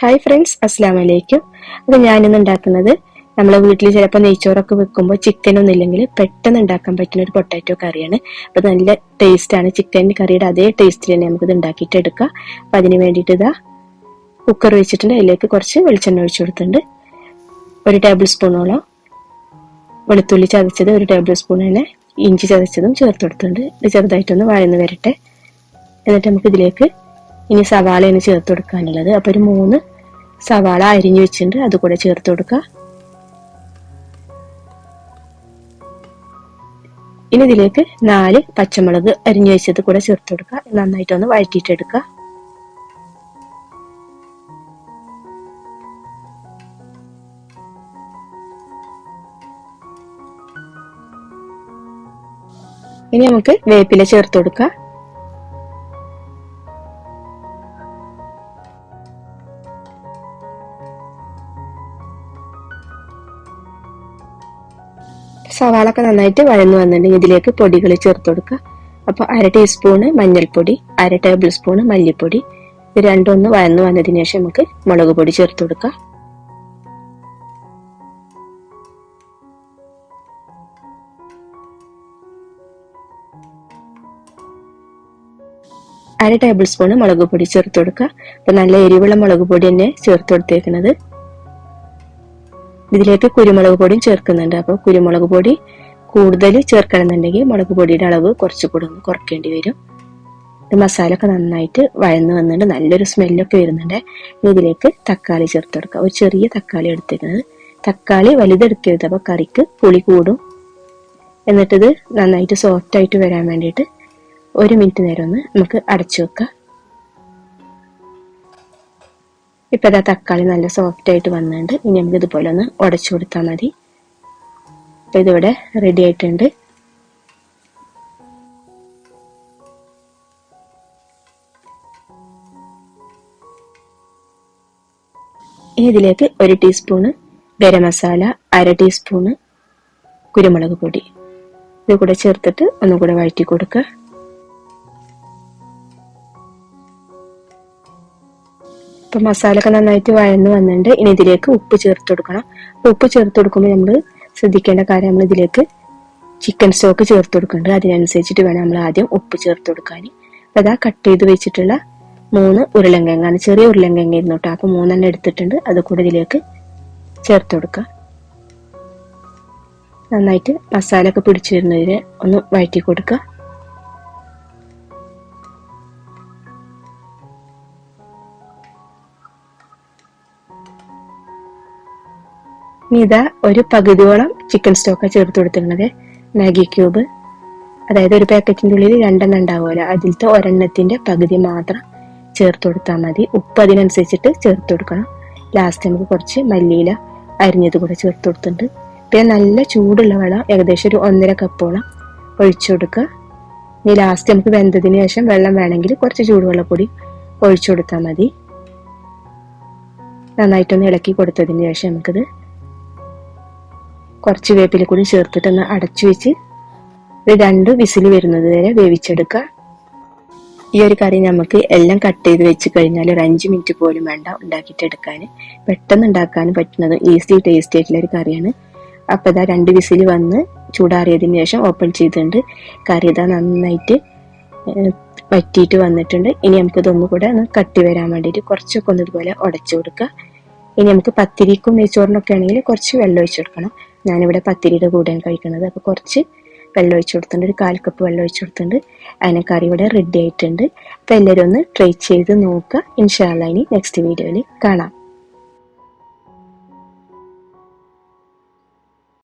Hi friends അസ്സാം വലൈക്കും അപ്പോൾ ഞാനിന്ന് ഉണ്ടാക്കുന്നത് നമ്മളെ വീട്ടിൽ ചിലപ്പോൾ നെയ്ച്ചോറൊക്കെ വെക്കുമ്പോൾ ചിക്കൻ ഒന്നും ഇല്ലെങ്കിൽ പെട്ടെന്ന് ഉണ്ടാക്കാൻ പറ്റുന്ന ഒരു പൊട്ടാറ്റോ കറിയാണ്. അപ്പോൾ നല്ല ടേസ്റ്റാണ് ചിക്കൻ കറിയുടെ അതേ ടേസ്റ്റിൽ തന്നെ നമുക്കിത് ഉണ്ടാക്കിയിട്ട് എടുക്കാം. അപ്പം അതിന് വേണ്ടിയിട്ട് ഇതാ കുക്കർ വെച്ചിട്ടുണ്ട്. അതിലേക്ക് കുറച്ച് വെളിച്ചെണ്ണ ഒഴിച്ചു കൊടുത്തിട്ടുണ്ട്. ഒരു ടേബിൾ സ്പൂണോളം വെളുത്തുള്ളി ചതച്ചത് ഒരു ടേബിൾ സ്പൂൺ തന്നെ ഇഞ്ചി ചതച്ചതും ചേർത്ത് കൊടുത്തിട്ടുണ്ട്. ഇത് ചെറുതായിട്ടൊന്ന് വഴന്ന് വരട്ടെ. എന്നിട്ട് നമുക്ക് ഇതിലേക്ക് ഇനി സവാളയാണ് ചേർത്ത് കൊടുക്കാനുള്ളത്. അപ്പൊ ഒരു മൂന്ന് സവാള അരിഞ്ഞു വെച്ചിട്ടുണ്ട്. അത് കൂടെ ചേർത്ത് കൊടുക്കുക ഇനി ഇതിലേക്ക് നാല് പച്ചമുളക് അരിഞ്ഞു വെച്ചത് കൂടെ ചേർത്ത് കൊടുക്കുക നന്നായിട്ടൊന്ന് വഴറ്റിയിട്ടെടുക്കുക ഇനി നമുക്ക് വേപ്പില ചേർത്ത് കൊടുക്കാം. സവാളൊക്കെ നന്നായിട്ട് വഴന്നു വന്നിട്ടുണ്ടെങ്കിൽ ഇതിലേക്ക് പൊടികൾ ചേർത്ത് കൊടുക്കുക. അപ്പോൾ അര ടീസ്പൂണ് മഞ്ഞൾപ്പൊടി അര ടേബിൾ സ്പൂണ് മല്ലിപ്പൊടി ഇത് രണ്ടൊന്ന് വഴന്നു വന്നതിന് ശേഷം നമുക്ക് മുളക് പൊടി ചേർത്ത് കൊടുക്കാം അര ടേബിൾ സ്പൂണ് മുളക് പൊടി ചേർത്ത് കൊടുക്കുക. അപ്പൊ നല്ല എരിവുള്ള മുളക് പൊടി തന്നെ ചേർത്ത് കൊടുത്തേക്കുന്നത്. ഇതിലേക്ക് കുരുമുളക് പൊടിയും ചേർക്കുന്നുണ്ട്. അപ്പോൾ കുരുമുളക് പൊടി കൂടുതൽ ചേർക്കണമെന്നുണ്ടെങ്കിൽ മുളക് പൊടിയുടെ അളവ് കുറച്ച് കൂടെ ഒന്ന് കുറയ്ക്കേണ്ടി വരും. ഇത് മസാല ഒക്കെ നന്നായിട്ട് വഴന്ന് വന്നിട്ട് നല്ലൊരു സ്മെല്ലൊക്കെ വരുന്നുണ്ട്. ഇതിലേക്ക് തക്കാളി ചേർത്തെടുക്കുക ഒരു ചെറിയ തക്കാളി എടുത്തിരുന്നത് തക്കാളി വലുതെടുക്കരുത്. അപ്പോൾ കറിക്ക് പുളി കൂടും. എന്നിട്ടിത് നന്നായിട്ട് സോഫ്റ്റ് ആയിട്ട് വരാൻ വേണ്ടിയിട്ട് ഒരു മിനിറ്റ് നേരം ഒന്ന് നമുക്ക് അടച്ചു വെക്കാം. ഇപ്പൊ ഇതാ തക്കാളി നല്ല സോഫ്റ്റ് ആയിട്ട് വന്നിട്ടുണ്ട്. ഇനി നമുക്ക് ഇതുപോലെ ഒന്ന് ഉടച്ചു കൊടുത്താൽ മതി. അപ്പോൾ ഇതിവിടെ റെഡി ആയിട്ടുണ്ട്. ഇതിലേക്ക് ഒരു ടീസ്പൂണ് ഗരം മസാല അര ടീസ്പൂണ് കുരുമുളക് പൊടി. ഇത് കൂടെ ചേർത്തിട്ട് ഒന്നും കൂടെ വഴറ്റി കൊടുക്കുക. ഇപ്പൊ മസാല ഒക്കെ നന്നായിട്ട് വഴന്ന് വന്നിട്ടുണ്ട്. ഇനി ഇതിലേക്ക് ഉപ്പ് ചേർത്ത് കൊടുക്കണം. ഉപ്പ് ചേർത്ത് കൊടുക്കുമ്പോൾ നമ്മൾ ശ്രദ്ധിക്കേണ്ട കാര്യം നമ്മൾ ഇതിലേക്ക് ചിക്കൻ സ്റ്റോക്ക് ചേർത്ത് കൊടുക്കുന്നുണ്ട്. അതിനനുസരിച്ചിട്ട് വേണം നമ്മൾ ആദ്യം ഉപ്പ് ചേർത്ത് കൊടുക്കാൻ. അപ്പൊ അതാ കട്ട് ചെയ്ത് വെച്ചിട്ടുള്ള മൂന്ന് ഉരുളങ്കിഴങ്ങാണ് ചെറിയ ഉരുളങ്കിഴങ്ങ ഇരുന്നു കേട്ടോ. അപ്പൊ മൂന്നെണ്ണം എടുത്തിട്ടുണ്ട്. അത് കൂടെ ഇതിലേക്ക് ചേർത്ത് കൊടുക്കുക നന്നായിട്ട് മസാല ഒക്കെ പിടിച്ചു വരുന്നതിന് ഒന്ന് വഴറ്റി കൊടുക്കുക. ഇനി ഒരു പകുതിയോളം ചിക്കൻ സ്റ്റോക്കാണ് ചേർത്ത് കൊടുത്തിരുന്നത് മാഗി ക്യൂബ് അതായത് ഒരു പാക്കറ്റിന്റെ ഉള്ളിൽ രണ്ടെണ്ണം ഉണ്ടാവുമല്ലോ. അതിലത്തെ ഒരെണ്ണത്തിന്റെ പകുതി മാത്രം ചേർത്ത് കൊടുത്താൽ മതി. ഉപ്പ് അതിനനുസരിച്ചിട്ട് ചേർത്ത് കൊടുക്കണം. ലാസ്റ്റ് നമുക്ക് കുറച്ച് മല്ലിയില അരിഞ്ഞത് കൂടെ ചേർത്ത് കൊടുത്തിട്ടുണ്ട്. പിന്നെ നല്ല ചൂടുള്ള വെള്ളം ഏകദേശം ഒരു ഒന്നര കപ്പോളം ഒഴിച്ചു കൊടുക്കുക. ഇനി ലാസ്റ്റ് നമുക്ക് വെന്തതിന് ശേഷം വെള്ളം വേണമെങ്കിൽ കുറച്ച് ചൂടുവെള്ളപ്പൊടി ഒഴിച്ചു കൊടുത്താൽ മതി. നന്നായിട്ടൊന്ന് ഇളക്കി കൊടുത്തതിന് ശേഷം നമുക്കിത് കുറച്ച് വേപ്പില കൂടി ചേർത്തിട്ട് ഒന്ന് അടച്ചു വെച്ച് ഒരു രണ്ട് വിസിൽ വരുന്നത് വരെ വേവിച്ചെടുക്കുക. ഈ ഒരു കറി നമുക്ക് എല്ലാം കട്ട് ചെയ്ത് വെച്ച് കഴിഞ്ഞാൽ ഒരു അഞ്ച് മിനിറ്റ് പോലും വേണ്ട ഉണ്ടാക്കിയിട്ട് എടുക്കാൻ. പെട്ടെന്ന് ഉണ്ടാക്കാൻ പറ്റുന്നത് ഈസി ടേസ്റ്റി ആയിട്ടുള്ള ഒരു കറിയാണ്. അപ്പൊ ഇതാ രണ്ട് വിസിൽ വന്ന് ചൂടാറിയതിന് ശേഷം ഓപ്പൺ ചെയ്തിട്ടുണ്ട്. കറി ഇതാ നന്നായിട്ട് വറ്റിയിട്ട് വന്നിട്ടുണ്ട്. ഇനി നമുക്ക് ഇതൊന്നും കൂടെ ഒന്ന് കട്ടി വരാൻ വേണ്ടിയിട്ട് കുറച്ചൊക്കെ ഒന്ന് ഇതുപോലെ ഉടച്ചു കൊടുക്കുക. ഇനി നമുക്ക് പത്തിരിക്കും നെയ്ച്ചോറിനൊക്കെ ആണെങ്കിൽ കുറച്ച് വെള്ളം ഒഴിച്ചു കൊടുക്കണം. ഞാനിവിടെ പത്തിരിയുടെ കൂടെയാണ് കഴിക്കുന്നത്. അപ്പോൾ കുറച്ച് വെള്ളം ഒഴിച്ചു കൊടുത്തിട്ടുണ്ട്. ഒരു കാൽ കപ്പ് വെള്ളം ഒഴിച്ചു കൊടുത്തിട്ടുണ്ട്. അതിനെ കറി ഇവിടെ റെഡി ആയിട്ടുണ്ട്. അപ്പോൾ എല്ലാവരും ഒന്ന് ട്രൈ ചെയ്ത് നോക്കുക. ഇൻഷാല്ല ഇനി നെക്സ്റ്റ് വീഡിയോയിൽ കാണാം.